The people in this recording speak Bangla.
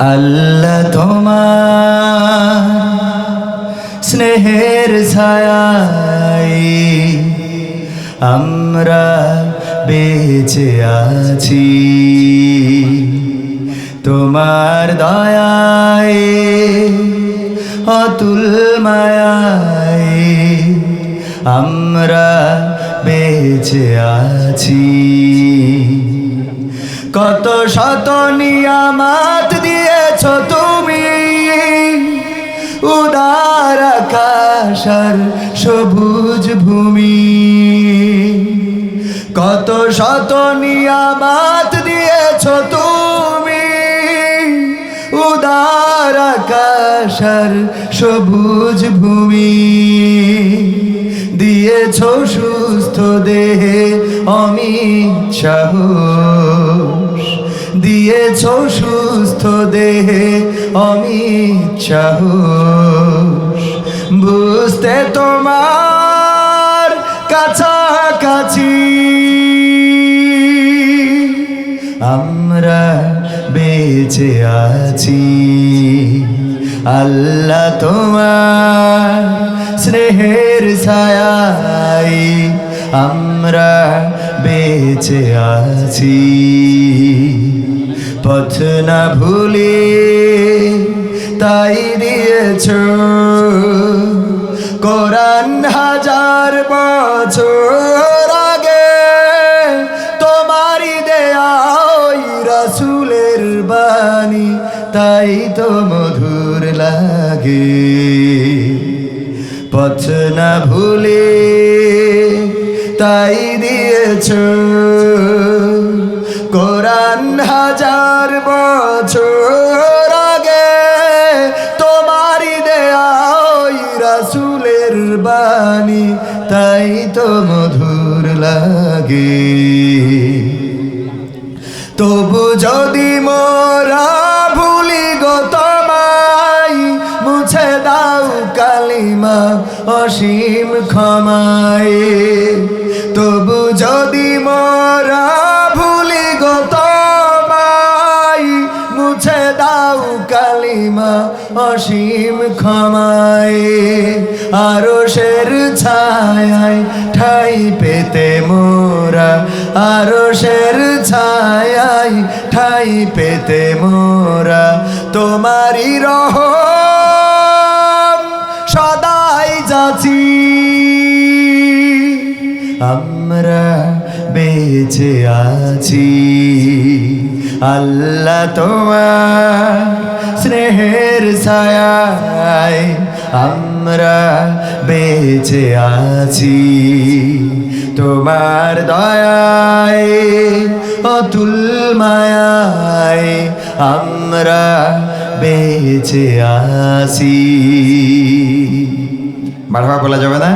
আল্লাহ তোমার স্নেহের ছায়ায় আমরা বেঁচে আছি। তোমার দয়ায় অতুল মায়ায় আমরা বেঁচে আছি। কত শত নিয়ামাত দিয়েছ তুমি উদার আকাশার সবুজ ভূমি। কত শত নিয়ামাত দিয়েছ তুমি উদার আকাশার সবুজ ভূমি। দিয়েছ সুস্থ দেহে অমিত সাহস দিয়েছ সুস্থ দেহে অমিত সাহস। বুঝতে তোমার কাছাকাছি। আমরা বেঁচে আছি। আল্লাহ তোমার স্নেহের ছায়ায়। আমরা বেঁচে আছি। পথ না ভুলি তাই দিয়েছ। কোরআন হাজার বছর আগে তোমারই দেয়া ওই রাসুলের বাণী, তাই তো মধুর লাগে। পথ না ভুলে তাই দিয়েছ। কোরআন হাজার বছর আগে তোমারই দেয়া রাসুলের বাণী, তাই তো মধুর লাগে। তবু যদি মোরা ভুলি গো তোমায়, মুছে দাও কালিমা অসীম ক্ষমায়। তবু যদি মোরা ভুলি গো তোমায়, মুছে দাও কালিমা অসীম ক্ষমায়। আরও শের ছায় ঠাই পেতে মোরা আরও শের ছায় ঠাই পেতে মোরা। তোমারই রহ সদাই যাচ্ছি। আমরা বেঁচে আছি। আল্লাহ তোমার স্নেহের ছায়ায় আমরা বেঁচে আছি। তোমার দয়ায়, অতুল মায়ায় আমরা বেঁচে আছি। বারবার বলা যাবে না?